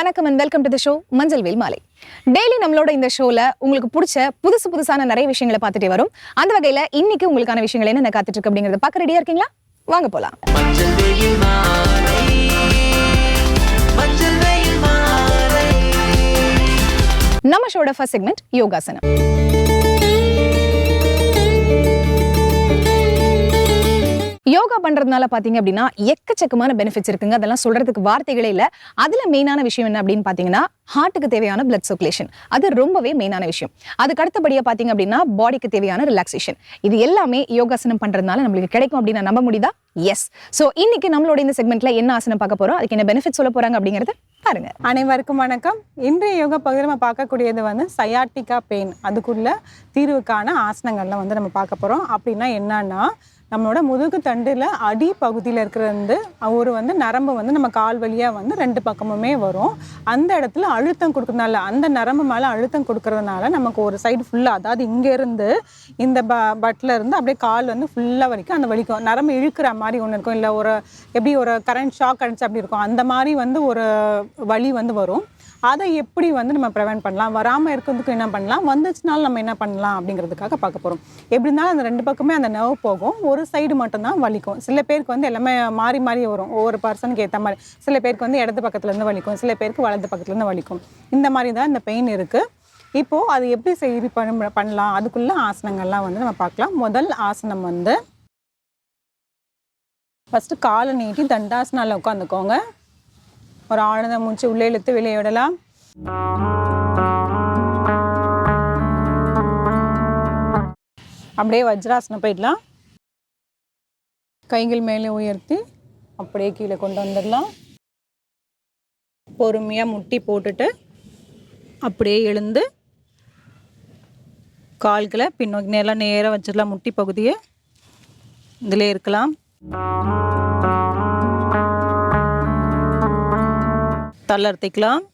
வணக்கம் and welcome to the show மஞ்சள் வேல் மாலை. டெய்லி நம்மளோட இந்த ஷோல உங்களுக்கு பிடிச்ச புதுசு புதுசான நிறைய விஷயங்களை பார்த்துட்டே வரும். அந்த வகையில இன்னைக்கு உங்களுக்கான விஷயங்கள் என்ன காத்துட்டு இருக்கு அப்படிங்கறத பார்க்க ரெடியா இருக்கீங்களா? வாங்க போலாம். நம்ம ஷோட ஃபர்ஸ்ட் செக்மெண்ட் யோகாசனம். யோகா பண்ணுறதுனால பார்த்தீங்க அப்படின்னா எக்கச்சக்கமான பெனிஃபிட்ஸ் இருக்குங்க. அதெல்லாம் சொல்கிறதுக்கு வார்த்தைகளே இல்லை. அதில் மெயினான விஷயம் என்ன அப்படின்னு பார்த்தீங்கன்னா ஹார்ட்டுக்கு தேவையான பிளட் சர்க்குலேஷன் அது ரொம்பவே மெயினான விஷயம். அதுக்கு அடுத்தபடியாக பார்த்தீங்க அப்படின்னா பாடிக்கு தேவையான ரிலாக்ஸேஷன் இது எல்லாமே யோகாசனம் பண்ணுறதுனால நம்மளுக்கு கிடைக்கும் அப்படின்னு நம்ப முடியுதா? எஸ் ஸோ இன்னைக்கு நம்மளோட இந்த செக்மெண்ட்ல என்ன ஆசனம் பார்க்க போகிறோம் அதுக்கு என்ன பெனிஃபிட் சொல்ல போகிறாங்க அப்படிங்கிறது பாருங்க. அனைவருக்கும் வணக்கம். இன்றைய யோகா பகுதியில் நம்ம பார்க்கக்கூடியது வந்து சயாட்டிகா பெயின் அதுக்குள்ள தீர்வுக்கான ஆசனங்கள்லாம் வந்து நம்ம பார்க்க போகிறோம் அப்படின்னா என்னன்னா நம்மளோட முதுகு தண்டில் அடி பகுதியில் இருக்கிற வந்து ஒரு வந்து நரம்பு வந்து நம்ம கால் வழியாக வந்து ரெண்டு பக்கமுமே வரும். அந்த இடத்துல அழுத்தம் கொடுக்கறதுனால அந்த நரம்பு மேலே அழுத்தம் கொடுக்கறதுனால நமக்கு ஒரு சைடு ஃபுல்லாக அதாவது இங்கேருந்து இந்த ப பட்டில் இருந்து அப்படியே கால் வந்து ஃபுல்லாக வலிக்கும் அந்த வலிக்கும். நரம்பு இழுக்கிற மாதிரி ஒன்று இருக்கும். இல்லை ஒரு எப்படி ஒரு கரண்ட் ஷாக் அடிச்சு அப்படி இருக்கும். அந்த மாதிரி வந்து ஒரு வலி வந்து வரும். அதை எப்படி வந்து நம்ம ப்ரிவென்ட் பண்ணலாம்? வராமல் இருக்கிறதுக்கு என்ன பண்ணலாம்? வந்துச்சுனாலும் நம்ம என்ன பண்ணலாம் அப்படிங்கிறதுக்காக பார்க்க போகிறோம் எப்படி இருந்தாலும் அந்த ரெண்டு பக்கமே அந்த நர்வ் போகும். ஒரு சைடு மட்டும்தான் வலிக்கும். சில பேருக்கு வந்து எல்லாமே மாறி மாறி வரும். ஒவ்வொரு பர்சனுக்கு ஏற்ற மாதிரி. சில பேருக்கு வந்து இடது பக்கத்துலேருந்து வலிக்கும். சில பேருக்கு வலது பக்கத்துலேருந்து வலிக்கும். இந்த மாதிரி தான் இந்த பெயின் இருக்குது இப்போது அது எப்படி சரி பண்ண பண்ணலாம்? அதுக்குள்ள ஆசனங்கள்லாம் வந்து நம்ம பார்க்கலாம். முதல் ஆசனம் வந்து ஃபஸ்ட்டு காலை நீட்டி தண்டாசனால உட்காந்துக்கோங்க. ஒரு ஆழ்ந்த மூச்சு உள்ளே இழுத்து வெளியே விடலாம். அப்படியே வஜ்ராசனம் போயிடலாம். கைகள் மேலே உயர்த்தி அப்படியே கீழே கொண்டு வந்துடலாம். பொறுமையாக முட்டி போட்டுட்டு அப்படியே எழுந்து கால்களை பின்னோக்கி நேரம் நேராக வச்சிடலாம். முட்டி பகுதியை. இதிலே இருக்கலாம். தளர்த்திக்கலாம்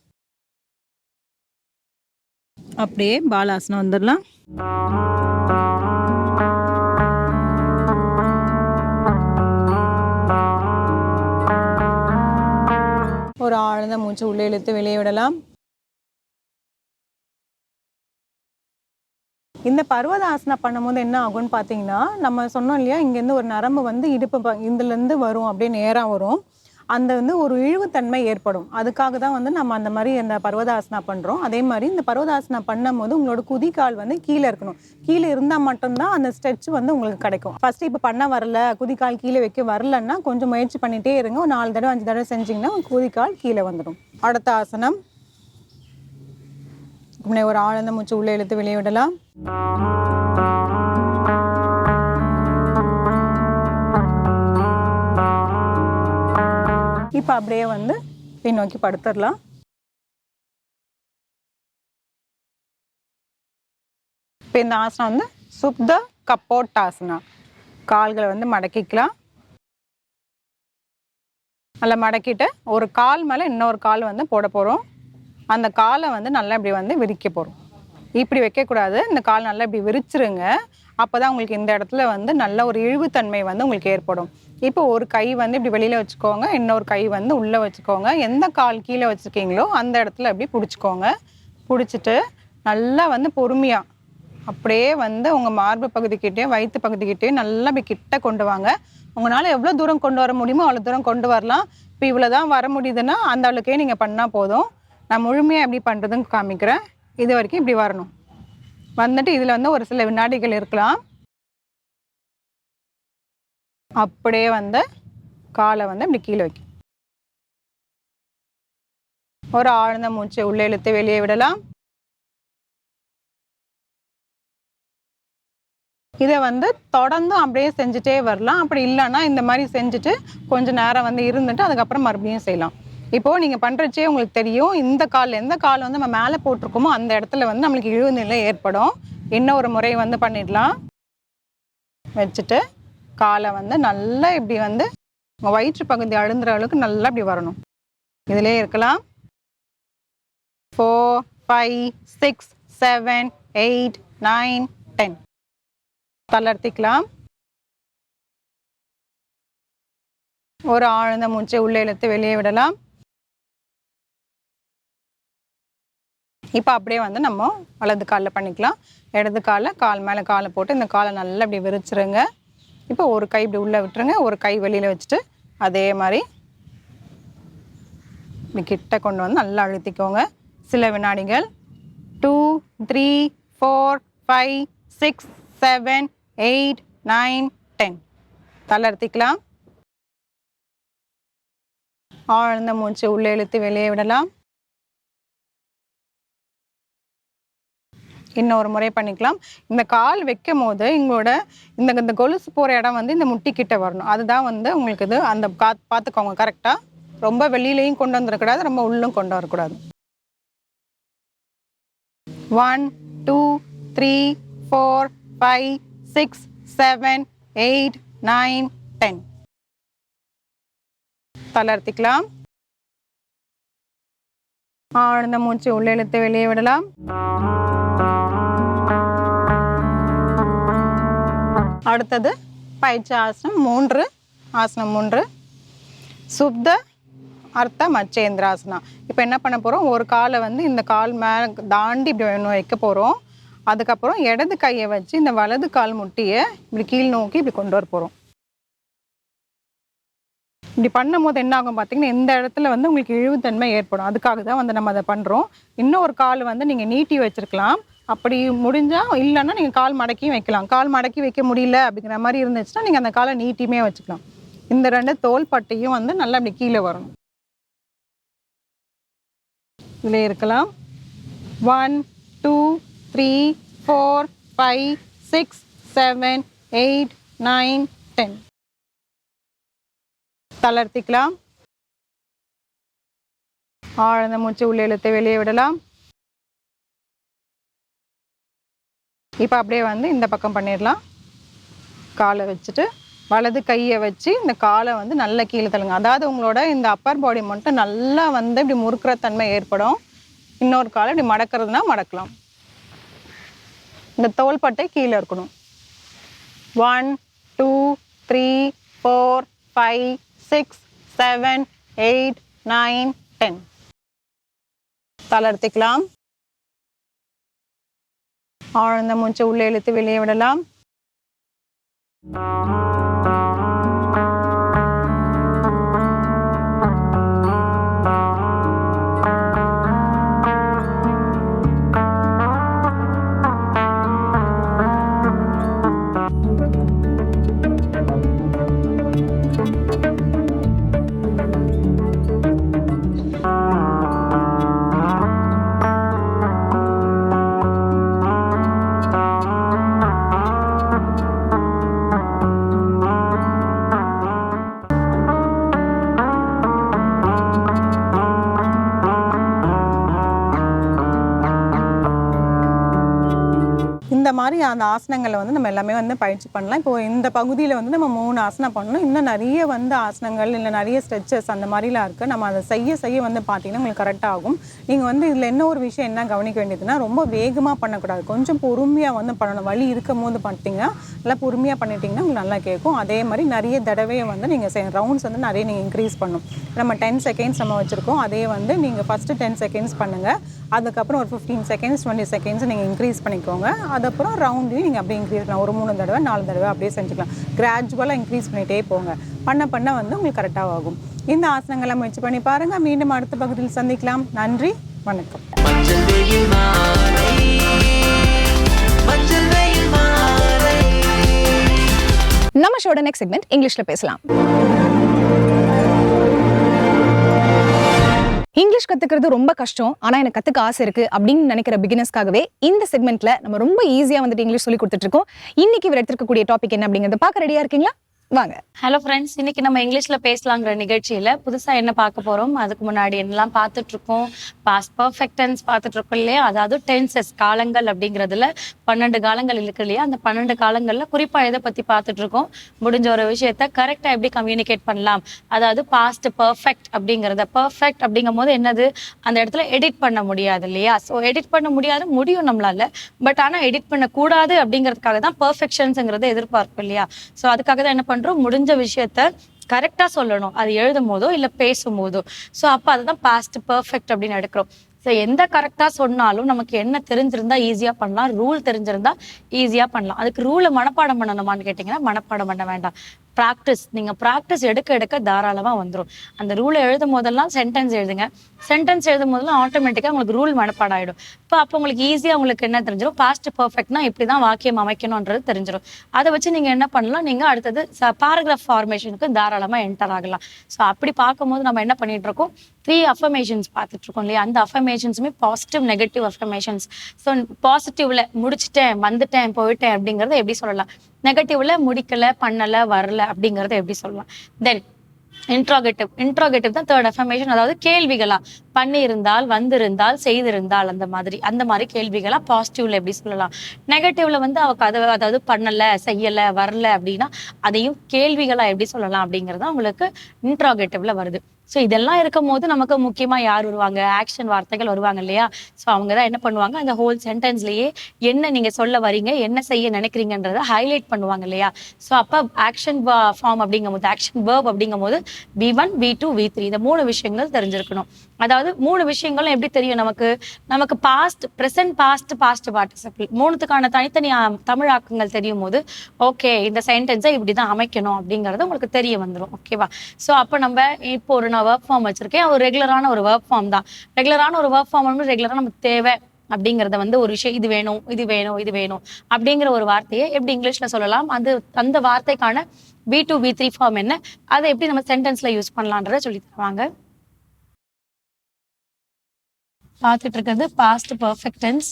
அப்படியே பாலாசனம் வந்துடலாம். ஒரு ஆழ்ந்த மூச்சு உள்ளே இழுத்து வெளியே விடலாம். இந்த பர்வதாசனம் பண்ணும்போது என்ன ஆகும்னு பார்த்தீங்கன்னா நம்ம சொன்னோம் இல்லையா இங்கேருந்து ஒரு நரம்பு வந்து இடுப்பு இதுலேருந்து வரும் அப்படியே நேராக வரும். அந்த வந்து ஒரு இழிவுத்தன்மை ஏற்படும். அதுக்காக தான் வந்து நம்ம அந்த மாதிரி இந்த பர்வதாசனா பண்ணுறோம் அதே மாதிரி இந்த பர்வதாசனா பண்ணும்போது உங்களோட குதிகால் வந்து கீழே இருக்கணும். கீழே இருந்தால் மட்டும்தான் அந்த ஸ்ட்ரெச் வந்து உங்களுக்கு கிடைக்கும். ஃபர்ஸ்ட் இப்போ பண்ண வரல குதிகால் கீழே வைக்க வரலன்னா கொஞ்சம் முயற்சி பண்ணிட்டே இருங்க. ஒரு நாலு தடவை அஞ்சு தடவை செஞ்சீங்கன்னா குதிக்கால் குதிகால் கீழே வந்துடும். அடுத்த ஆசனம். முன்னே ஒரு ஆழ்ந்த மூச்சு உள்ளே இழுத்து வெளியே விடலாம். இப்போ அப்படியே வந்து பின்னோக்கி படுத்துடலாம். இப்போ இந்த ஆசனம் வந்து சுப்த கப்போட் ஆசனா கால்களை வந்து மடக்கிக்கலாம். நல்லா மடக்கிட்டு ஒரு கால் மேலே இன்னொரு கால் வந்து போட போகிறோம் அந்த காலை வந்து நல்லா இப்படி வந்து விரிக்க போகிறோம் இப்படி வைக்கக்கூடாது. இந்த கால் நல்லா இப்படி விரிச்சிருங்க. அப்போ தான் உங்களுக்கு இந்த இடத்துல வந்து நல்ல ஒரு இழிவுத்தன்மை வந்து உங்களுக்கு ஏற்படும். இப்போ ஒரு கை வந்து இப்படி வெளியில் வச்சுக்கோங்க இன்னொரு கை வந்து உள்ளே வச்சுக்கோங்க. எந்த கால் கீழே வச்சுருக்கீங்களோ அந்த இடத்துல அப்படி பிடிச்சிக்கோங்க. பிடிச்சிட்டு நல்லா வந்து பொறுமையாக அப்படியே வந்து உங்கள் மார்பு பகுதிக்கிட்டே வயிற்று பகுதிக்கிட்டே நல்லா இப்படி கிட்ட கொண்டு வாங்க. உங்களால் எவ்வளோ தூரம் கொண்டு வர முடியுமோ அவ்வளோ தூரம் கொண்டு வரலாம். இப்போ இவ்வளோ தான் வர முடியுதுன்னா அந்த அளவுக்கே நீங்கள் பண்ணால் போதும். நான் முழுமையாக எப்படி பண்ணுறதுன்னு காமிக்கிறேன். இது வரைக்கும் இப்படி வரணும். வந்துட்டு இதில் வந்து ஒரு சில வினாடிகள் இருக்கலாம். அப்படியே வந்து காலை வந்து இப்படி கீழே வைக்கும். ஒரு ஆழ்ந்த மூச்சை உள்ளே இழுத்து வெளியே விடலாம். இதை வந்து தொடர்ந்து அப்படியே செஞ்சுட்டே வரலாம். அப்படி இல்லைன்னா இந்த மாதிரி செஞ்சுட்டு கொஞ்சம் நேரம் வந்து இருந்துட்டு அதுக்கப்புறம் மறுபடியும் செய்யலாம். இப்போது நீங்கள் பண்ணுறச்சே உங்களுக்கு தெரியும் இந்த கால் எந்த கால் வந்து நம்ம மேலே போட்டிருக்கோமோ அந்த இடத்துல வந்து நம்மளுக்கு இழிவு நிலை ஏற்படும். இன்னொரு முறை வந்து பண்ணிடலாம். வச்சுட்டு காலை வந்து நல்லா இப்படி வந்து வயிற்று பகுதி அழுந்துற அளவுக்கு நல்லா இப்படி வரணும். இதிலே இருக்கலாம். Four five six seven eight nine ten தளர்த்திக்கலாம் ஒரு ஆழ்ந்த மூச்சை உள்ளே இழுத்து வெளியே விடலாம். இப்போ அப்படியே வந்து நம்ம வலது காலில் பண்ணிக்கலாம். இடது காலில் கால் மேலே காலை போட்டு இந்த காலை நல்லா இப்படி விரிச்சிருங்க. இப்போ ஒரு கை இப்படி உள்ளே விட்டுருங்க ஒரு கை வெளியில் வச்சுட்டு அதே மாதிரி இப்படி கிட்ட கொண்டு வந்து நல்லா அழுத்திக்கோங்க. சில வினாடிகள் two three four five six seven eight nine ten தளர்த்திக்கலாம் ஆழ்ந்த மூச்சு உள்ளே இழுத்து வெளியே விடலாம். இன்னொரு முறை பண்ணிக்கலாம். இந்த கால் வைக்கும் போது எங்களோட இந்த இந்த கொலுசு போகிற இடம் வந்து இந்த முட்டிக்கிட்ட வரணும். அதுதான் வந்து உங்களுக்கு இது அந்த கா பார்த்துக்கோங்க கரெக்டாக ரொம்ப வெளியிலையும் கொண்டு வந்துடக்கூடாது ரொம்ப உள்ளும் கொண்டு வரக்கூடாது. One two three four five six seven eight nine ten தளர்த்திக்கலாம் ஆழ்ந்த மூச்சு உள்ளே இழுத்து வெளியே விடலாம். அடுத்தது பயிற்சி ஆசனம் மூன்று ஆசனம் மூன்று. சுப்த அர்த்த மச்சேந்திராசனா இப்போ என்ன பண்ண போகிறோம் ஒரு காலை வந்து இந்த கால் மேலே தாண்டி இப்படி ஒன்று வைக்க போகிறோம் அதுக்கப்புறம் இடது கையை வச்சு இந்த வலது கால் முட்டியை இப்படி கீழ் நோக்கி இப்படி கொண்டு வர போகிறோம் இப்படி பண்ணும்போது என்ன ஆகும் பார்த்தீங்கன்னா இந்த இடத்துல வந்து உங்களுக்கு இழிவுத்தன்மை ஏற்படும். அதுக்காக தான் வந்து நம்ம அதை பண்ணுறோம் இன்னும் ஒரு கால் வந்து நீங்கள் நீட்டி வச்சிருக்கலாம். அப்படி முடிஞ்சால் இல்லைன்னா நீங்கள் கால் மடக்கியும் வைக்கலாம். கால் மடக்கி வைக்க முடியல அப்படிங்கிற மாதிரி இருந்துச்சுன்னா நீங்கள் அந்த காலை நீட்டியுமே வச்சுக்கலாம். இந்த ரெண்டு தோல் பட்டையும் வந்து நல்லா அப்படி கீழே வரணும். இதில் இருக்கலாம். One two three four five six seven eight nine ten தளர்த்திக்கலாம். ஆழ்ந்த மூச்சு உள்ளே இழுத்து வெளியே விடலாம். இப்போ அப்படியே வந்து இந்த பக்கம் பண்ணிடலாம். காலை வச்சுட்டு வலது கையை வச்சு இந்த காலை வந்து நல்லா கீழே தள்ளுங்க. அதாவது உங்களோட இந்த அப்பர் பாடி மட்டும் நல்லா வந்து இப்படி முறுக்கிற தன்மை ஏற்படும். இன்னொரு காலை இப்படி மடக்கிறதுனா மடக்கலாம். இந்த தோள்பட்டை கீழே இருக்கணும். One two three four five six seven eight nine ten தளர்த்திக்கலாம் ஆழ்ந்த மூச்சு உள்ளே இழுத்து வெளியே விடலாம் இந்த மாதிரி அந்த ஆசனங்களை வந்து நம்ம எல்லாமே வந்து பயிற்சி பண்ணலாம். இப்போ இந்த பகுதியில் வந்து நம்ம மூணு ஆசனம் பண்ணணும். இன்னும் நிறைய வந்து ஆசனங்கள் இல்லை நிறைய ஸ்ட்ரெச்சஸ் அந்த மாதிரிலாம் இருக்குது நம்ம அதை செய்ய செய்ய வந்து பார்த்தீங்கன்னா உங்களுக்கு கரெக்டாக ஆகும். நீங்கள் வந்து இதில் என்ன ஒரு விஷயம் என்ன கவனிக்க வேண்டியதுன்னா ரொம்ப வேகமாக பண்ணக்கூடாது. கொஞ்சம் பொறுமையாக வந்து பண்ணணும். வழி இருக்கும் போது பண்ணிட்டீங்கன்னா நல்லா பொறுமையாக பண்ணிட்டீங்கன்னா உங்களுக்கு நல்லா கேட்கும். அதே மாதிரி நிறைய தடவையை வந்து நீங்கள் செய்யணும் ரவுண்ட்ஸ் வந்து நிறைய நீங்கள் இன்க்ரீஸ் பண்ணணும். நம்ம டென் செகண்ட்ஸ் நம்ம வச்சுருக்கோம். அதே வந்து நீங்கள் ஃபஸ்ட்டு டென் செகண்ட்ஸ் பண்ணுங்கள் அதுக்கப்புறம் ஒரு ஃபிஃப்டீன் செகண்ட்ஸ் டுவெண்ட்டி செகண்ட்ஸ் நீங்கள் இன்க்ரீஸ் பண்ணிக்கோங்க. அதுக்கப்புறம் ரவுண்ட் ரவுண்டையும் நீங்கள் அப்படியே இன்க்ரீஸ் பண்ணலாம். ஒரு மூணு தடவை நாலு தடவை அப்படியே செஞ்சுக்கலாம். கிராஜுவலாக இன்க்ரீஸ் பண்ணிகிட்டே போங்க. பண்ண பண்ண வந்து உங்களுக்கு கரெக்டாக ஆகும். இந்த ஆசனங்களை முயற்சி பண்ணி பாருங்கள் மீண்டும் அடுத்த பகுதியில் சந்திக்கலாம். நன்றி வணக்கம். நம்ம ஷோட நெக்ஸ்ட் செக்மெண்ட் இங்கிலீஷ்ல பேசலாம். இங்கிலீஷ் கத்துக்கிறது ரொம்ப கஷ்டம். ஆனா எனக்கு கத்துக்க ஆசை இருக்கு அப்படின்னு நினைக்கிற பிகினர்ஸ்க்காகவே இந்த செக்மெண்ட்டில் நம்ம ரொம்ப ஈஸியா வந்துட்டு இங்கிலீஷ் சொல்லி கொடுத்துட்டு இருக்கோம். இவர் எடுத்துருக்கக்கூடிய டாபிக் என்ன அப்படிங்கறத பார்க்க ரெடியா இருக்கீங்களா? வாங்க. ஹலோ ஃப்ரெண்ட்ஸ் இன்னைக்கு நம்ம இங்கிலீஷ்ல பேசலாங்கிற நிகழ்ச்சியில புதுசா என்ன பார்க்க போறோம்? அதுக்கு முன்னாடி என்னெல்லாம் பார்த்துட்டு இருக்கோம் பாஸ்ட் பர்ஃபெக்ட் டென்ஸ் பார்த்துட்டு இருக்கோம் இல்லையா? அதாவது டென்சஸ் காலங்கள் அப்படிங்கிறதுல பன்னெண்டு காலங்கள் இருக்கு இல்லையா? அந்த பன்னெண்டு காலங்கள்ல குறிப்பா எதை பத்தி பார்த்துட்டு இருக்கோம் முடிஞ்ச ஒரு விஷயத்த கரெக்டா எப்படி கம்யூனிகேட் பண்ணலாம்? அதாவது பாஸ்ட் பர்ஃபெக்ட் அப்படிங்கறத பர்ஃபெக்ட் அப்படிங்கும் போது என்னது? அந்த இடத்துல எடிட் பண்ண முடியாது இல்லையா? ஸோ எடிட் பண்ண முடியாது முடியும் நம்மளால. பட் ஆனா எடிட் பண்ண கூடாது அப்படிங்கிறதுக்காக தான் பர்ஃபெக்ஷன்ஸுங்கிறத எதிர்பார்ப்போம் இல்லையா? ஸோ அதுக்காக தான் என்ன பண்ணுறோம் முடிஞ்ச விஷயத்த கரெக்டா சொல்லணும். அது எழுதும் போதோ இல்ல பேசும் போதோ ஸோ அப்போ அதுதான் பாஸ்ட் பர்ஃபெக்ட் அப்படின்னு எடுக்கிறோம். ஸோ எந்த கரெக்டாக சொன்னாலும் நமக்கு என்ன தெரிஞ்சிருந்தா ஈஸியாக பண்ணலாம். ரூல் தெரிஞ்சிருந்தா ஈஸியாக பண்ணலாம். அதுக்கு ரூலை மனப்பாடம் பண்ணணுமான்னு கேட்டிங்கன்னா மனப்பாடம் பண்ண வேண்டாம். ப்ராக்டிஸ் நீங்கள் ப்ராக்டிஸ் எடுக்க எடுக்க தாராளமாக வந்துடும் அந்த ரூலை எழுதும் போதெல்லாம் சென்டென்ஸ் எழுதுங்க. சென்டென்ஸ் எழுதும் போதெல்லாம் ஆட்டோமேட்டிக்காக உங்களுக்கு ரூல் மனப்பாடாயிடும். இப்போ அப்போ உங்களுக்கு ஈஸியாக உங்களுக்கு என்ன தெரிஞ்சிடும் பாஸ்ட் பர்ஃபெக்ட்னா இப்படி தான் வாக்கியம் அமைக்கணுன்றது தெரிஞ்சிடும் அதை வச்சு நீங்கள் என்ன பண்ணலாம்? நீங்கள் அடுத்தது பாராகிராஃப் ஃபார்மேஷனுக்கு தாராளமாக என்டர் ஆகலாம். ஸோ அப்படி பார்க்கும்போது நம்ம என்ன பண்ணிட்டு இருக்கோம்? த்ரீ அஃபர்மேஷன்ஸ் பார்த்துட்டு இருக்கோம் இல்லையா? அந்த அஃபர்மேஷன்ஸுமே பாசிட்டிவ் நெகட்டிவ் அஃபர்மேஷன்ஸ் ஸோ பாசிட்டிவ்ல முடிச்சிட்டேன் வந்துட்டேன் போயிட்டேன் அப்படிங்கறத எப்படி சொல்லலாம்? நெகட்டிவ்ல முடிக்கல பண்ணல வரல அப்படிங்கறத எப்படி சொல்லலாம்? தென் இன்ட்ராகேட்டிவ் இன்ட்ராகேட்டிவ் தான் தேர்ட் அஃபர்மேஷன் அதாவது கேள்விகளா? பண்ணியிருந்தால் வந்திருந்தால் செய்திருந்தால் அந்த மாதிரி அந்த மாதிரி கேள்விகளாக பாசிட்டிவ்ல எப்படி சொல்லலாம்? நெகட்டிவ்ல வந்து அவ கதை அதாவது பண்ணல செய்யல வரல அப்படின்னா அதையும் கேள்விகளா எப்படி சொல்லலாம் அப்படிங்கறது உங்களுக்கு இன்ட்ராகேட்டிவ்ல வருது. ஸோ இதெல்லாம் இருக்கும் போது நமக்கு முக்கியமா யார் வருவாங்க? ஆக்ஷன் வார்த்தைகள் வருவாங்க இல்லையா? ஸோ அவங்க தான் என்ன பண்ணுவாங்க? அந்த ஹோல் சென்டென்ஸ்லயே என்ன நீங்க சொல்ல வரீங்க? என்ன செய்ய நினைக்கிறீங்கன்றத ஹைலைட் பண்ணுவாங்க இல்லையா? ஸோ அப்போ ஆக்ஷன் ஃபார்ம் அப்படிங்கும் போது ஆக்ஷன் வேர்ப் அப்படிங்கும் போது V one V two V three இந்த மூணு விஷயங்கள் தெரிஞ்சிருக்கணும். அதாவது மூணு விஷயங்களும் எப்படி தெரியும் நமக்கு? நமக்கு past present past past participle மூணுத்துக்கான தனித்தனி தமிழாக்கங்கள் தெரியும் போது ஓகே இந்த சென்டென்ஸை இப்படி தான் அமைக்கணும் அப்படிங்கிறது உங்களுக்கு தெரிய வந்துடும் ஓகேவா ஸோ அப்போ நம்ம இப்போ ஒரு நான் ஒர்க் ஃபார்ம் வச்சிருக்கேன். ஒரு ரெகுலரான ஒரு ஒர்க் ஃபார்ம் தான். ரெகுலரான ஒரு ஒர்க் ஃபார்ம் வந்து ரெகுலராக நமக்கு தேவை அப்படிங்கிறத வந்து ஒரு விஷயம் இது வேணும் இது வேணும் இது வேணும் அப்படிங்கிற ஒரு வார்த்தையை எப்படி இங்கிலீஷ்ல சொல்லலாம்? அது அந்த வார்த்தைக்கான B two B three form என்ன? அதை எப்படி நம்ம சென்டென்ஸ்ல யூஸ் பண்ணலான்றத சொல்லி தருவாங்க. பார்த்துட்டு இருக்கிறது பாஸ்ட் பர்ஃபெக்ட் டென்ஸ்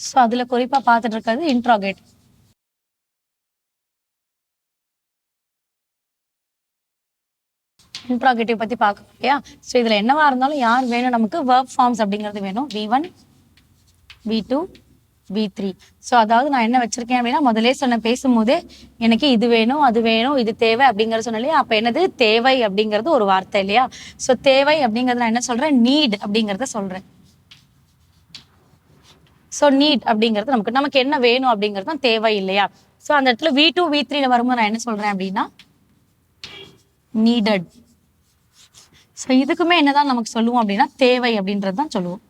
ஸோ அதுல குறிப்பா பார்த்துட்டு இருக்கிறது இன்ட்ராகேட் இன்ட்ராகேட்டிவ் பத்தி பார்க்கணும் இல்லையா? ஸோ இதுல என்னவா இருந்தாலும் யார் வேணும் நமக்கு ஒர்க் ஃபார்ம்ஸ் அப்படிங்கிறது வேணும். V one V two V three so அதாவது நான் என்ன வச்சிருக்கேன் அப்படின்னா முதலே சொன்ன பேசும்போதே எனக்கு இது வேணும் அது வேணும் இது தேவை அப்படிங்கறது சொன்ன இல்லையா? அப்போ என்னது? தேவை அப்படிங்கிறது ஒரு வார்த்தை இல்லையா? ஸோ தேவை அப்படிங்கிறது நான் என்ன சொல்றேன்? நீட் அப்படிங்கிறத சொல்றேன். ஸோ நீட் அப்படிங்கிறது நமக்கு நமக்கு என்ன வேணும் அப்படிங்கிறது தான் தேவை இல்லையா? ஸோ அந்த இடத்துல வி டூ வி த்ரீல வரும்போது நான் என்ன சொல்றேன் அப்படின்னா நீடட் ஸோ இதுக்குமே என்னதான் நமக்கு சொல்லுவோம் அப்படின்னா தேவை அப்படின்றது தான் சொல்லுவோம்.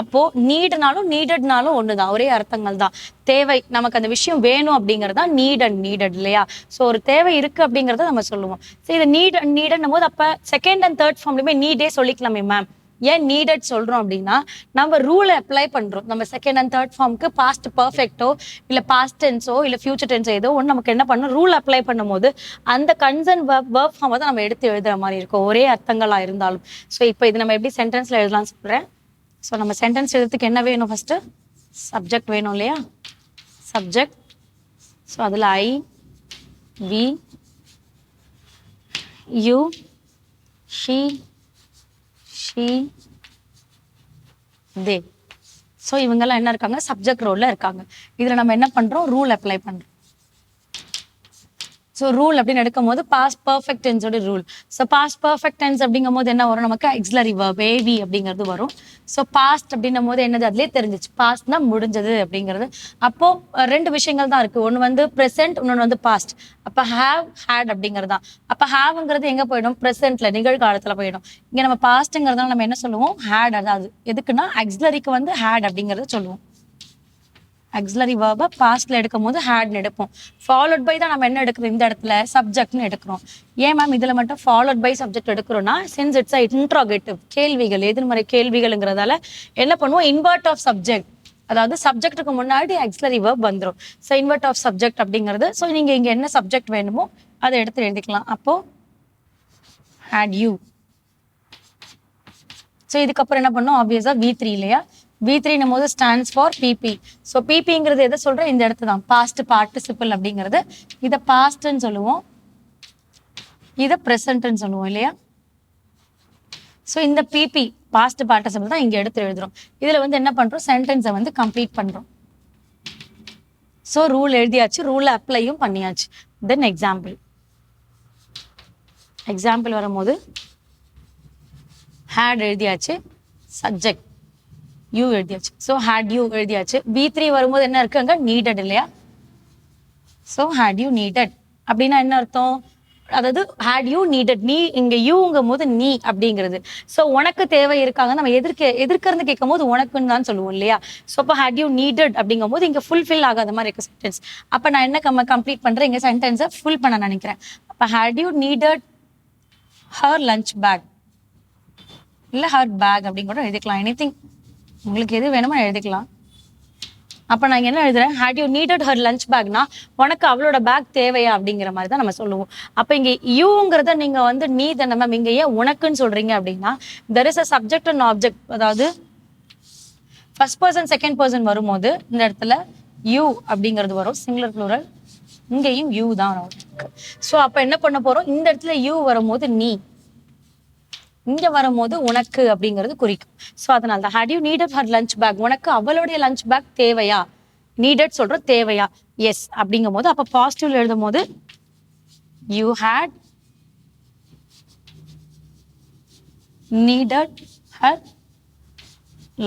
அப்போ நீடுனாலும் நீடட்னாலும் ஒண்ணுதான். ஒரே அர்த்தங்கள் தான் தேவை நமக்கு அந்த விஷயம் வேணும் அப்படிங்கிறது தான் நீட் அண்ட் நீடட் இல்லையா? ஸோ ஒரு தேவை இருக்கு அப்படிங்கறத நம்ம சொல்லுவோம். ஸோ இது நீட் அண்ட் நீடன்னும் போது அப்ப செகண்ட் அண்ட் தேர்ட் ஃபார்ம்லயுமே நீடே சொல்லிக்கலாமே மேம் ஏன் நீடட் சொல்றோம் அப்படின்னா நம்ம ரூலை அப்ளை பண்றோம். நம்ம செகண்ட் அண்ட் தேர்ட் ஃபார்முக்கு பாஸ்ட் பர்ஃபெக்ட்டோ இல்ல பாஸ்ட் டென்ஸோ இல்ல ஃபியூச்சர் டென்ஸோ ஏதோ ஒன்று நமக்கு என்ன பண்ணணும் ரூல் அப்ளை பண்ணும்போது அந்த கன்சர்ன் வேர்ப் ஃபார்மை தான் நம்ம எடுத்து எழுதுற மாதிரி இருக்கும். ஒரே அர்த்தங்களா இருந்தாலும். ஸோ இப்போ இது நம்ம எப்படி சென்டென்ஸ்ல எழுதலாம்னு சொல்றேன்? ஸோ நம்ம சென்டென்ஸ் எழுதுறதுக்கு என்ன வேணும் ஃபஸ்ட்டு சப்ஜெக்ட் வேணும் இல்லையா? சப்ஜெக்ட் ஸோ அதில் I we you she she they so இவங்கெல்லாம் என்ன இருக்காங்க? சப்ஜெக்ட் ரோலில் இருக்காங்க. இதில் நம்ம என்ன பண்ணுறோம் ரூல் அப்ளை பண்ணுறோம் ஸோ ரூல் அப்படின்னு எடுக்கும் போது past perfect டென்ஸோட rule so past perfect tense அப்படிங்கும் போது என்ன வரும்? நமக்கு எக்ஸ்லரி verb ஏவி அப்படிங்கிறது வரும். ஸோ பாஸ்ட் அப்படின்னும் போது என்னது? அதுலேயே தெரிஞ்சிச்சு. பாஸ்ட்னா முடிஞ்சது அப்படிங்கிறது. அப்போ ரெண்டு விஷயங்கள் தான் இருக்கு. ஒன்று வந்து ப்ரெசென்ட் இன்னொன்று வந்து பாஸ்ட் அப்போ ஹேவ் ஹேட் அப்படிங்கிறது தான். அப்போ ஹாவ்ங்கிறது எங்கே போயிடும்? ப்ரெசென்ட்ல நிகழ்காலத்தில் போயிடும். இங்கே நம்ம பாஸ்ட்டுங்கிறதால நம்ம என்ன சொல்லுவோம்? ஹேட் அதாவது எதுக்குன்னா எக்ஸ்லரிக்கு வந்து ஹேட் அப்படிங்கிறத சொல்லுவோம். ஆக்சிலரி வேர்பை பாஸ்ட்ல எடுக்கும் போது ஹேட்னு எடுப்போம். ஃபாலோட் பை தான் நம்ம என்ன எடுக்கிறோம்? இந்த இடத்துல சப்ஜெக்ட்னு எடுக்கிறோம். ஏன் மேம் இதுல மட்டும் ஃபாலோட் பை சப்ஜெக்ட் எடுக்கிறோம்னா சென்ஸ் இட்ஸ் இன்ட்ராகேட்டிவ் கேள்விகள் எதிர்மறை கேள்விகள்ங்கிறதால என்ன பண்ணுவோம்? இன்வெர்ட் ஆஃப் சப்ஜெக்ட் அதாவது சப்ஜெக்ட்டுக்கு முன்னாடி ஆக்சிலரி வேர்ப் வந்துடும் ஸோ இன்வெர்ட் ஆஃப் சப்ஜெக்ட் அப்படிங்கிறது ஸோ நீங்க இங்க என்ன சப்ஜெக்ட் வேணுமோ அதை எடுத்து எழுதிக்கலாம். அப்போ ஹேட் யூ ஸோ இதுக்கப்புறம் என்ன பண்ணோம்? ஆப்வியஸாக வி த்ரீ இல்லையா? வி த்ரீனும் போது ஸ்டாண்ட்ஸ் ஃபார் பிபி ஸோ பிபிங்கிறது எதை சொல்கிறேன் இந்த இடத்து தான் பாஸ்ட் பார்ட்டிசிபிள் அப்படிங்கிறது. இதை பாஸ்ட்டுன்னு சொல்லுவோம். இதை ப்ரெசன்ட்னு சொல்லுவோம் இல்லையா? ஸோ இந்த பிபி பாஸ்ட் பார்ட்டிசிபிள் தான் இங்கே எடுத்து எழுதுறோம். இதில் வந்து என்ன பண்ணுறோம் சென்டென்ஸை வந்து கம்ப்ளீட் பண்ணுறோம் ஸோ ரூல் எழுதியாச்சு. ரூல் அப்ளையும் பண்ணியாச்சு. தென் எக்ஸாம்பிள் எக்ஸாம்பிள் வரும்போது ஹேட் எழுதியாச்சு. சப்ஜெக்ட் யூ எழுதியாச்சு ஸோ ஹேட் யூ எழுதியாச்சு பி த்ரீ வரும்போது என்ன இருக்குங்க நீடட் இல்லையா? ஸோ ஹேட் யூ நீடட் அப்படின்னா என்ன அர்த்தம்? அதாவது ஹேட் யூ நீடட் நீ இங்க யூங்கும் போது நீ அப்படிங்கிறது. ஸோ உனக்கு தேவை இருக்காங்க. நம்ம எதிர்க்க எதிர்க்கிறது கேட்கும் போது உனக்குன்னு தான் சொல்லுவோம் இல்லையா? ஸோ அப்போ ஹேட் யூ நீடட் அப்படிங்கும் போது இங்க ஃபுல்ஃபில் ஆகாத மாதிரி இருக்கு சென்டென்ஸ் அப்போ நான் என்ன கம்ம கம்ப்ளீட் பண்றேன்? இங்க சென்டென்ஸை ஃபுல் பண்ண நினைக்கிறேன். அப்போ had you needed her lunch bag இல்லை ஹர் பேக் அப்படின்னு எழுதிக்கலாம். எனி உங்களுக்கு எது வேணுமோ எழுதிக்கலாம். அப்போ நான் என்ன எழுதுறேன்? Had you needed her lunch பேக்னா உனக்கு அவளோட பேக் தேவையா? அப்படிங்கிற மாதிரி தான் நம்ம சொல்லுவோம். அப்போ இங்கே யூங்கிறத நீங்கள் வந்து நீ தானே மேம் இங்கே ஏன் உனக்குன்னு சொல்கிறீங்க அப்படின்னா there is a subject and object அதாவது ஃபர்ஸ்ட் பர்சன் செகண்ட் பர்சன் வரும்போது இந்த இடத்துல யூ அப்படிங்கிறது வரும். சிங்குலர் ப்ளூரல் இங்கேயும் யூ தான் வரும். ஸோ அப்போ என்ன பண்ண போகிறோம் இந்த இடத்துல யூ வரும்போது நீ. இங்க வரும்போது உனக்கு அப்படிங்கிறது குறிக்கும். ஸோ அதனால தான் had you needed her lunch bag உனக்கு அவளுடைய லஞ்ச் பேக் தேவையா? நீடட் சொல்றோம் தேவையா? எஸ் அப்படிங்கும் போது அப்போ பாசிட்டிவ்ல எழுதும் போது you had needed her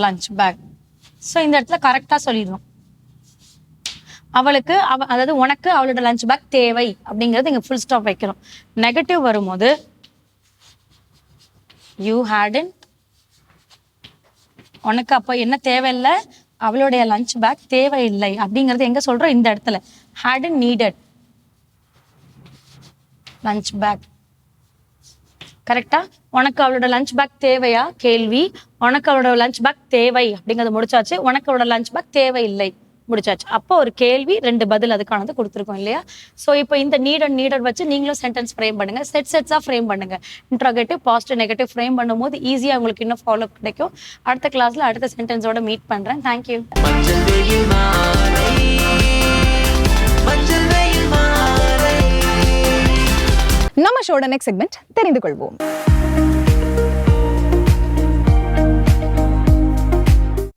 lunch bag so இந்த இடத்துல கரெக்டாக சொல்லிடணும். அவளுக்கு அவ அதாவது உனக்கு அவளோட லஞ்ச் பேக் தேவை அப்படிங்கிறது இங்கே ஃபுல் ஸ்டாப் வைக்கணும். நெகட்டிவ் வரும்போது யூ ஹேடன் உனக்கு அப்போ என்ன தேவையில்லை? அவளுடைய லஞ்ச் பேக் தேவையில்லை. அப்படிங்கறது எங்க சொல்றோம்? இந்த இடத்துல. ஹேடன் நீடட் லஞ்ச் பேக் கரெக்டா உனக்கு அவளோட லஞ்ச் பேக் தேவையா? கேள்வி. உனக்கு அவளோட லஞ்ச் பேக் தேவை. அப்படிங்கறத முடிச்சாச்சு. உனக்கு அவளோட லஞ்ச் பேக் தேவையில்லை. முடிச்சாச்சு. அப்போ ஒரு கேள்வி ரெண்டு பதில் அதுக்கானது கொடுத்துருக்கோம் இல்லையா? ஸோ இப்போ இந்த நீடட் நீடட் வச்சு நீங்களும் சென்டென்ஸ் ஃப்ரேம் பண்ணுங்க. செட் செட்ஸாக ஃப்ரேம் பண்ணுங்க. இன்ட்ராகேட்டிவ் பாசிட்டிவ் நெகட்டிவ் ஃப்ரேம் பண்ணும்போது ஈஸியாக உங்களுக்கு இன்னும் ஃபாலோ கிடைக்கும். அடுத்த கிளாஸ்ல அடுத்த சென்டென்ஸோட மீட் பண்றேன். தேங்க்யூ நம்ம ஷோட நெக்ஸ்ட் செக்மெண்ட் தெரிந்து கொள்வோம்.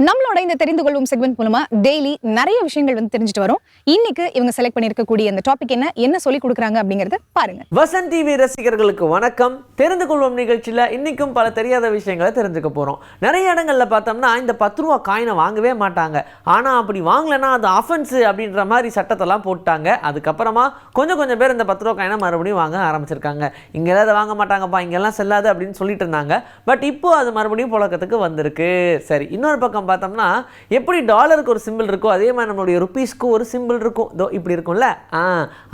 நம்மளோட இந்த தெரிந்து கொள்வோம் செக்மெண்ட் மூலமா டெய்லி நிறைய விஷயங்கள் வந்து தெரிஞ்சுட்டு வரும். இன்னைக்கு இவங்க செலக்ட் பண்ணிருக்கக்கூடிய அந்த டாபிக் என்ன என்ன சொல்லி கொடுக்குறாங்க அப்படிங்கறத பாருங்க. வசந்த் டிவி ரசிகர்களுக்கு வணக்கம். தெரிந்து கொள்வோம் நிகழ்ச்சியில் இன்னைக்கும் பல தெரியாத விஷயங்களை தெரிஞ்சுக்க போகிறோம் நிறைய இடங்கள்ல பார்த்தோம்னா இந்த பத்து ரூபா காயினை வாங்கவே மாட்டாங்க. ஆனால் அப்படி வாங்கலைன்னா அது அஃபென்ஸு அப்படின்ற மாதிரி சட்டத்தெல்லாம் போட்டாங்க. அதுக்கப்புறமா கொஞ்சம் கொஞ்சம் பேர் இந்த பத்து ரூபா காயினை மறுபடியும் வாங்க ஆரம்பிச்சிருக்காங்க. இங்கெல்லாம் அதை வாங்க மாட்டாங்கப்பா இங்கெல்லாம் செல்லாது அப்படின்னு சொல்லிட்டு இருந்தாங்க. பட் இப்போ அது மறுபடியும் புழக்கத்துக்கு வந்திருக்கு. சரி இன்னொரு பக்கம் பார்த்தோம்னா எப்படி டாலருக்கு ஒரு சிம்பிள் இருக்கோ அதே மாதிரி நம்மளுடைய ருப்பீஸ்க்கு ஒரு சிம்பிள் இருக்கும். இதோ இப்படி இருக்கும்ல? ஆ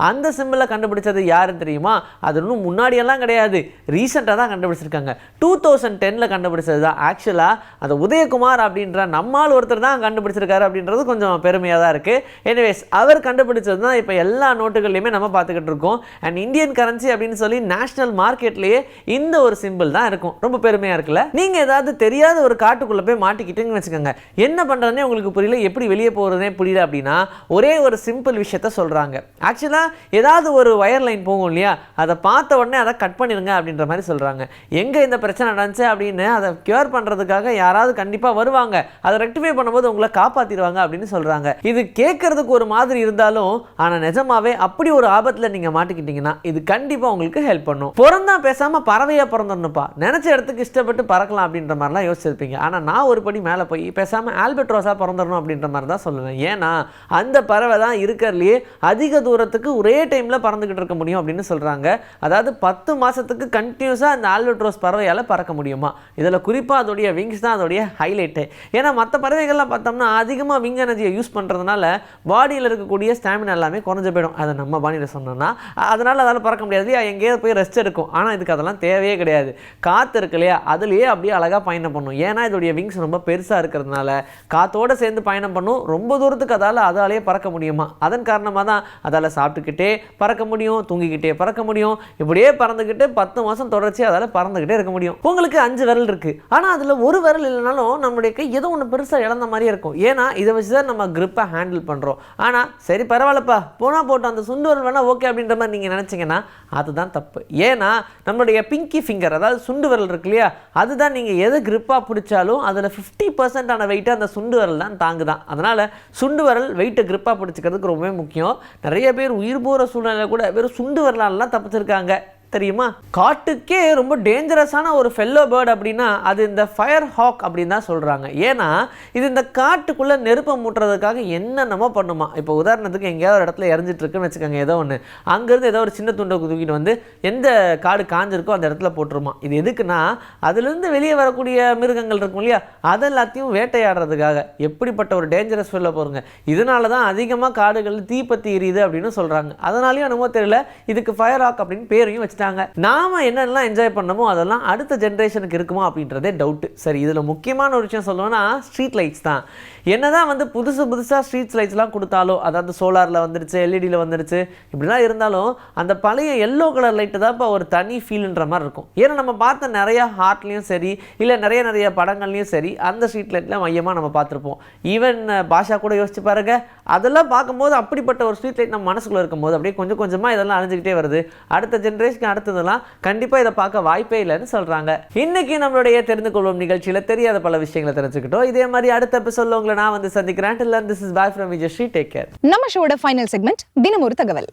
அந்த சிம்பிளை கண்டுபிடிச்சது யாருன்னு தெரியுமா? அது இன்னும் முன்னாடியெல்லாம் கிடையாது. ரீசெண்டாக தான் கண்டுபிடிச்சிருக்காங்க. டூ தௌசண்ட் டெனில் கண்டுபிடிச்சது தான். ஆக்சுவலாக அந்த உதயகுமார் அப்படின்ற நம்மால் ஒருத்தர் தான் கண்டுபிடிச்சிருக்காரு அப்படின்றது கொஞ்சம் பெருமையாக தான் இருக்குது எனிவேஸ் அவர் கண்டுபிடிச்சது தான் இப்போ எல்லா நோட்டுகள்லையுமே நம்ம பார்த்துக்கிட்டு இருக்கோம். அண்ட் இந்தியன் கரன்சி அப்படின்னு சொல்லி நேஷனல் மார்க்கெட்லேயே இந்த ஒரு சிம்பிள் தான் இருக்கும். ரொம்ப பெருமையாக இருக்குல்ல? நீங்கள் ஏதாவது தெரியாத ஒரு காட்டுக்குள்ளே போய் மாட்டிக்கிட்டுங்கன்னு வச்சுக்கோங்க. என்ன பண்ணுறதுனே உங்களுக்கு புரியல எப்படி வெளியே போகிறதுனே புரியல அப்படின்னா ஒரே ஒரு சிம்பிள் விஷயத்த சொல்கிறாங்க ஆக்சுவலாக ஏதாவது ஒரு ஒயர் லைன் போகும் இல்லையா? அதை பார்த்த உடனே அதை கட் பண்ணிடுங்க அப்படின்ற மாதிரி சொல்கிறாங்க எங்கே இந்த பிரச்சனை நடந்துச்சு அப்படின்னு அதை க்யூர் பண்ணுறதுக்காக யாராவது கண்டிப்பாக வருவாங்க. அதை ரெக்டிஃபை பண்ணும்போது உங்களை காப்பாற்றிடுவாங்க அப்படின்னு சொல்கிறாங்க இது கேட்கறதுக்கு ஒரு மாதிரி இருந்தாலும் ஆனால் நிஜமாவே அப்படி ஒரு ஆபத்தில் நீங்கள் மாட்டிக்கிட்டீங்கன்னா இது கண்டிப்பாக உங்களுக்கு ஹெல்ப் பண்ணும். பிறந்தா பேசாமல் பறவையாக பிறந்துடணும்ப்பா. நினச்ச இடத்துக்கு இஷ்டப்பட்டு பறக்கலாம் அப்படின்ற மாதிரிலாம் யோசிச்சிருப்பீங்க. ஆனால் நான் ஒரு படி மேலே போய் பேசாமல் ஆல்பட்ரோஸாக பிறந்துடணும் அப்படின்ற மாதிரி தான் சொல்லுவேன். ஏன்னா அந்த பறவை தான் இருக்கிறதுலையே அதிக தூரத்துக்கு ஒரே டைமில் பறந்துக்கிட்டு இருக்க முடியும் அப்படின்னு சொல்கிறாங்க அதாவது பத்து மாதத்துக்கு கண்டினியூஸாக அந்த ஆல்பட்ரோஸ் பறவையால் பறக்க முடியுமா? இதில் குறிப்பாக அதோடைய விங்ஸ் தான் அதோடைய ஹைலைட்டு ஏன்னா மற்ற பறவைகள்லாம் பார்த்தோம்னா அதிகமாக விங் எனர்ஜியை யூஸ் பண்ணுறதுனால பாடியில் இருக்கக்கூடிய ஸ்டாமினா எல்லாமே குறைஞ்சு போயிடும். அதை நம்ம பாடியில் சொன்னோம்னா அதனால் அதால் பறக்க முடியாது இல்லையா? எங்கேயாவது போய் ரெஸ்ட் எடுக்கும். ஆனால் இதுக்கு அதெல்லாம் தேவையே கிடையாது. காற்று இருக்கு இல்லையா? அதுலேயே அப்படியே அழகாக பயணம் பண்ணும். ஏன்னா இதோடைய விங்ஸ் ரொம்ப பெருசாக இருக்கிறது இருக்கிறதுனால காற்றோடு சேர்ந்து பயணம் பண்ணும். ரொம்ப தூரத்துக்கு அதால் அதாலேயே பறக்க முடியுமா? அதன் காரணமாக தான் அதால் சாப்பிட்டுக்கிட்டே பறக்க முடியும் தூங்கிக்கிட்டே பறக்க முடியும். இப்படியே பறந்துக்கிட்டு பத்து மாதம் தொடர்ச்சியாக அதால் பறந்துக்கிட்டே இருக்க முடியும். உங்களுக்கு அஞ்சு விரல் இருக்குது ஆனால் அதில் ஒரு விரல் இல்லைனாலும் நம்மளுடைய கை ஏதோ ஒன்று பெருசாக இழந்த மாதிரியே இருக்கும். ஏன்னா இதை வச்சு தான் நம்ம கிரிப்பை ஹேண்டில் பண்ணுறோம் ஆனால் சரி பரவாயில்லப்பா. போனால் போட்டோம் அந்த சுண்டு விரல் வேணால் ஓகே அப்படின்ற மாதிரி நீங்கள் நினச்சிங்கன்னா அதுதான் தப்பு. ஏன்னா நம்மளுடைய பிங்கி ஃபிங்கர் அதாவது சுண்டு விரல் இருக்கு இல்லையா? அதுதான் நீங்கள் எது கிரிப்பாக பிடிச்சாலும் அதில் ஃபிஃப்டி பர்சன்ட் பர்சன்டான வெயிட்டை அந்த சுண்டு வரல் தான் தாங்குதான். அதனால் சுண்டு வரல் வெயிட்டை கிரிப்பாக பிடிச்சிக்கிறதுக்கு ரொம்பவே முக்கியம். நிறைய பேர் உயிர் போகிற சூழ்நிலை கூட வெறும் சுண்டு விரலாலலாம் தப்பிச்சிருக்காங்க. தெரியுமா? காட்டுக்கே ரொம்ப டேஞ்சரஸான ஒரு ஃபெல்லோ பேர்டு அப்படின்னா அது இந்த ஃபயர் ஹாக் அப்படின்னு தான் சொல்கிறாங்க ஏன்னா இது இந்த காட்டுக்குள்ளே நெருப்பை மூட்டுறதுக்காக என்னென்னமோ பண்ணுமா. இப்போ உதாரணத்துக்கு எங்கேயாவது ஒரு இடத்துல இறஞ்சிட்ருக்குன்னு இருக்குன்னு வச்சுக்கோங்க ஏதோ ஒன்று அங்கேருந்து ஏதோ ஒரு சின்ன துண்டை தூக்கிட்டு வந்து எந்த காடு காஞ்சிருக்கோ அந்த இடத்துல போட்டுருமா. இது எதுக்குன்னா அதுலேருந்து வெளியே வரக்கூடிய மிருகங்கள் இருக்கும் இல்லையா? அது எல்லாத்தையும் வேட்டையாடுறதுக்காக. எப்படிப்பட்ட ஒரு டேஞ்சரஸ் ஃபெல்லோ போகிறோங்க இதனால தான் அதிகமாக காடுகள் தீப்பத்தி எரியுது அப்படின்னு சொல்கிறாங்க அதனாலையும் என்னமோ தெரியல இதுக்கு ஃபயர் ஆக் அப்படின்னு பேரையும் வச்சுட்டாங்க. நாம என்னெல்லாம் என்ஜாய் பண்ணமோ அதெல்லாம் அடுத்த ஜென்ரேஷனுக்கு இருக்குமா அப்படின்றதே டவுட்டு சரி இதில் முக்கியமான ஒரு விஷயம் சொல்லணும்னா ஸ்ட்ரீட் லைட்ஸ் தான். என்னதான் வந்து புதுசு புதுசாக ஸ்ட்ரீட் லைட்ஸ்லாம் கொடுத்தாலும் அதாவது சோலாரில் வந்துருச்சு எல்இடியில் வந்துருச்சு இப்படிலாம் இருந்தாலும் அந்த பழைய எல்லோ கலர் லைட்டு தான் இப்போ ஒரு தனி ஃபீல்ன்ற மாதிரி இருக்கும். ஏன்னா நம்ம பார்த்த நிறைய ஹார்ட்லேயும் சரி இல்லை நிறைய நிறைய படங்கள்லையும் சரி அந்த ஸ்ட்ரீட் லைட்டில் மையமாக நம்ம பார்த்துருப்போம். ஈவன் பாஷா கூட யோசிச்சு பாருங்க அதெல்லாம் பார்க்கும்போது அப்படிப்பட்ட ஒரு ஸ்ட்ரீட் லைட் நம்ம மனசுக்குள்ளே இருக்கும்போது அப்படியே கொஞ்சம் கொஞ்சமாக இதெல்லாம் அழிஞ்சிக்கிட்டே வருது. அடுத்த ஜென்ரேஷனுக்கு அடுத்ததெல்லாம் கண்டிப்பாக இதை பார்க்க வாய்ப்பே இல்லைன்னு சொல்கிறாங்க இன்னைக்கு நம்மளுடைய தெரிந்து கொள்வோம் நிகழ்ச்சியில் தெரியாத பல விஷயங்களை தெரிஞ்சுக்கிட்டோம். இதே மாதிரி அடுத்த எபிசோட உங்களை நான் வந்து சந்திக்கிறேன். Till this bye from bye Vijayashree take care நம்ம ஷோட ஃபைனல் செக்மெண்ட் தினம் ஒரு தகவல்.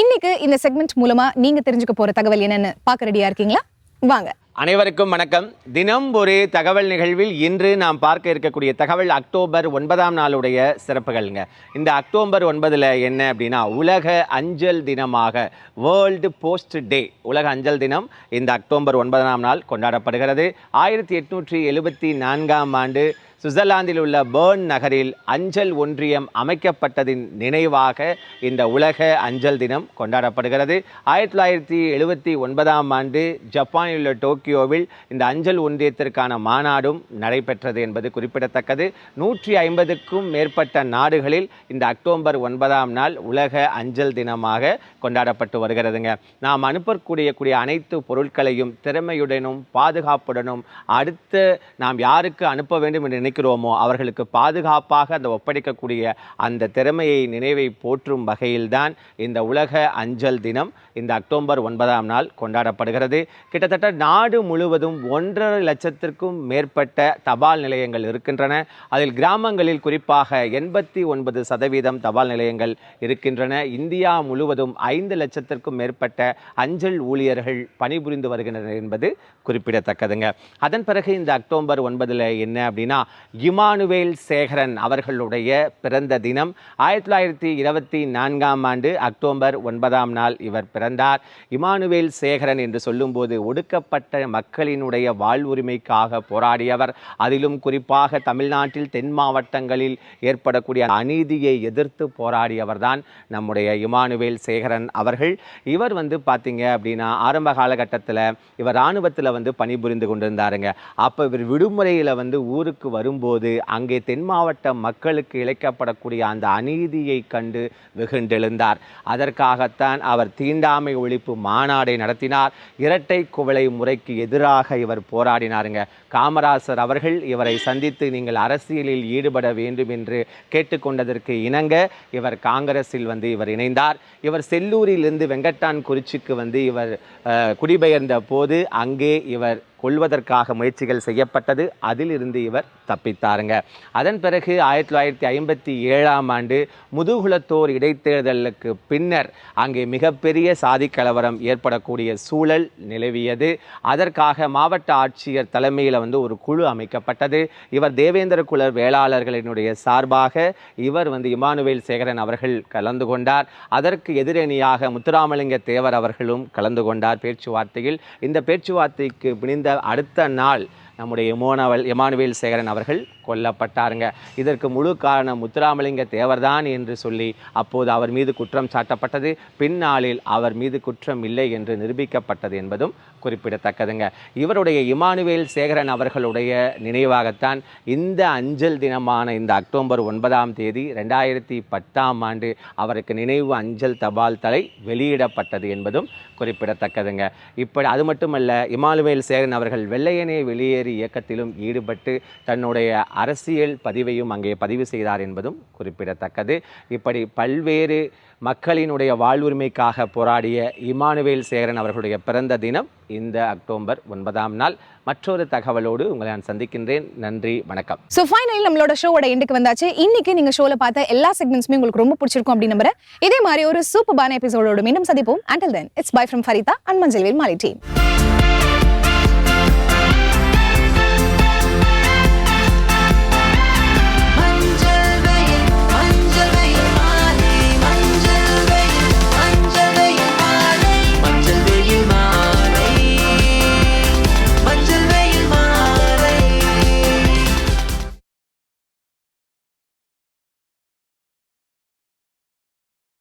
இன்னைக்கு இந்த செக்மெண்ட் மூலமா நீங்க தெரிஞ்சுக்க போற தகவல் என்னன்னு பார்க்க ரெடியா இருக்கீங்களா? வாங்க. அனைவருக்கும் வணக்கம். தினம் ஒரு தகவல் நிகழ்வில் இன்று நாம் பார்க்க இருக்கக்கூடிய தகவல் அக்டோபர் ஒன்பதாம் நாளுடைய சிறப்புகள்ங்க. இந்த அக்டோபர் ஒன்பதில் என்ன அப்படின்னா உலக அஞ்சல் தினமாக வேர்ல்டு போஸ்ட் டே உலக அஞ்சல் தினம் இந்த அக்டோபர் ஒன்பதாம் நாள் கொண்டாடப்படுகிறது. ஆயிரத்தி எட்நூற்றி எழுபத்தி நான்காம் ஆண்டு சுவிட்சர்லாந்தில் உள்ள பேர்ன் நகரில் அஞ்சல் ஒன்றியம் அமைக்கப்பட்டதின் நினைவாக இந்த உலக அஞ்சல் தினம் கொண்டாடப்படுகிறது. ஆயிரத்தி தொள்ளாயிரத்தி எழுபத்தி ஒன்பதாம் ஆண்டு ஜப்பானில் உள்ள டோக்கியோவில் இந்த அஞ்சல் ஒன்றியத்திற்கான மாநாடும் நடைபெற்றது என்பது குறிப்பிடத்தக்கது. நூற்றி ஐம்பதுக்கும் மேற்பட்ட நாடுகளில் இந்த அக்டோபர் ஒன்பதாம் நாள் உலக அஞ்சல் தினமாக கொண்டாடப்பட்டு வருகிறதுங்க. நாம் அனுப்பக்கூடிய கூடிய அனைத்து பொருட்களையும் திறமையுடனும் பாதுகாப்புடனும் அடுத்து நாம் யாருக்கு அனுப்ப வேண்டும் என்று நினைக்கிறோமோ அவர்களுக்கு பாதுகாப்பாக அந்த ஒப்படைக்கக்கூடிய அந்த திறமையை நினைவை போற்றும் வகையில்தான் இந்த உலக அஞ்சல் தினம் இந்த அக்டோபர் ஒன்பதாம் நாள் கொண்டாடப்படுகிறது. கிட்டத்தட்ட நாடு முழுவதும் ஒன்றரை லட்சத்திற்கும் மேற்பட்ட தபால் நிலையங்கள் இருக்கின்றன. அதில் கிராமங்களில் குறிப்பாக எண்பத்தி ஒன்பது சதவீதம் தபால் நிலையங்கள் இருக்கின்றன. இந்தியா முழுவதும் ஐந்து லட்சத்திற்கும் மேற்பட்ட அஞ்சல் ஊழியர்கள் பணிபுரிந்து வருகின்றனர் என்பது குறிப்பிடத்தக்கதுங்க. அதன் பிறகு இந்த அக்டோபர் ஒன்பதில் என்ன அப்படின்னா இமானுவேல் சேகரன் அவர்களுடைய பிறந்த தினம். ஆயிரத்தி தொள்ளாயிரத்தி இருபத்தி நான்காம் ஆண்டு அக்டோபர் ஒன்பதாம் நாள் இவர் பிறந்தார். இமானுவேல் சேகரன் என்று சொல்லும்போது ஒடுக்கப்பட்ட மக்களினுடைய வாழ்வுரிமைக்காக போராடியவர். அதிலும் குறிப்பாக தமிழ்நாட்டில் தென் மாவட்டங்களில் ஏற்படக்கூடிய அநீதியை எதிர்த்து போராடியவர் தான் நம்முடைய இமானுவேல் சேகரன் அவர்கள். இவர் வந்து பார்த்தீங்க அப்படின்னா ஆரம்ப காலகட்டத்தில் இவர் இராணுவத்தில் வந்து பணிபுரிந்து கொண்டிருந்தாருங்க. அப்போ இவர் விடுமுறையில் வந்து ஊருக்கு வரும்போது அங்கே தென் மாவட்ட மக்களுக்கு இழைக்கப்படக்கூடிய அந்த அநீதியை கண்டு வெகுண்டெழுந்தார். அதற்காகத்தான் அவர் தீண்டாமை ஒழிப்பு மாநாடை நடத்தினார். இரட்டை குவளை முறைக்கு எதிராக இவர் போராடினாருங்க. காமராசர் அவர்கள் இவரை சந்தித்து நீங்கள் அரசியலில் ஈடுபட வேண்டும் என்று கேட்டுக்கொண்டதற்கு இணங்க இவர் காங்கிரஸில் வந்து இவர் இணைந்தார். இவர் செல்லூரிலிருந்து வெங்கட்டான் குறிச்சிக்கு வந்து இவர் குடிபெயர்ந்த போது அங்கே இவர் கொள்வதற்காக முயற்சிகள் செய்யப்பட்டது. அதிலிருந்து இவர் தப்பித்தாருங்க. அதன் பிறகு ஆயிரத்தி தொள்ளாயிரத்தி ஐம்பத்தி ஏழாம் ஆண்டு முதுகுலத்தோர் இடைத்தேர்தலுக்கு பின்னர் அங்கே மிகப்பெரிய சாதி கலவரம் ஏற்படக்கூடிய சூழல் நிலவியது. அதற்காக மாவட்ட ஆட்சியர் தலைமையில் வந்து ஒரு குழு அமைக்கப்பட்டது. இவர் தேவேந்திர குல வேளாளர்களினுடைய சார்பாக இவர் வந்து இமானுவேல் சேகரன் அவர்கள் கலந்து கொண்டார். அதற்கு எதிரணியாக முத்துராமலிங்க தேவர் அவர்களும் கலந்து கொண்டார் பேச்சுவார்த்தையில். இந்த பேச்சுவார்த்தைக்கு பிணிந்த அடுத்த நாள் நம்முடைய இமோனவல் இமானுவேல் சேகரன் அவர்கள் கொல்லப்பட்டாருங்க. இதற்கு முழு காரணம் முத்துராமலிங்க தேவர்தான் என்று சொல்லி அப்போது அவர் மீது குற்றம் சாட்டப்பட்டது. பின்னாளில் அவர் மீது குற்றம் இல்லை என்று நிரூபிக்கப்பட்டது என்பதும் குறிப்பிடத்தக்கதுங்க. இவருடைய இமானுவேல் சேகரன் அவர்களுடைய நினைவாகத்தான் இந்த அஞ்சல் தினமான இந்த அக்டோபர் ஒன்பதாம் தேதி ரெண்டாயிரத்தி பத்தாம் ஆண்டு அவருக்கு நினைவு அஞ்சல் தபால் தலை வெளியிடப்பட்டது என்பதும் குறிப்பிடத்தக்கதுங்க. இப்படி அது மட்டுமல்ல இமானுவேல் சேகரன் அவர்கள் வெள்ளையனே வெளியேறு இயக்கத்திலும் ஈடுபட்டு தன்னுடைய அரசியல் பதிவையும் அங்கே பதிவு செய்தார் என்பதும் குறிப்பிடத்தக்கது. இப்படி பல்வேறு மக்களினுடைய வாழ்வுரிமைக்காக போராடிய இமானுவேல் சேகரன் அவர்களுடைய பிறந்த தினம் இந்த அக்டோபர் ஒன்பதாம் நாள். மற்றொரு தகவலோடு உங்களை நான் சந்திக்கின்றேன். நன்றி வணக்கம். ஸோ ஃபைனலி நம்மளோட ஷோவோட எண்டுக்கு வந்தாச்சு. இன்னைக்கு நீங்க ஷோவில் பார்த்த எல்லா செக்மெண்ட்ஸுமே உங்களுக்கு ரொம்ப பிடிச்சிருக்கும் அப்படின்னு நம்புறேன். இதே மாதிரி ஒரு சூப்பரான எபிசோடோடு மீண்டும் சந்திப்போம். Until then it's bye from Farida and மஞ்சள்வேல் மாலி டீம்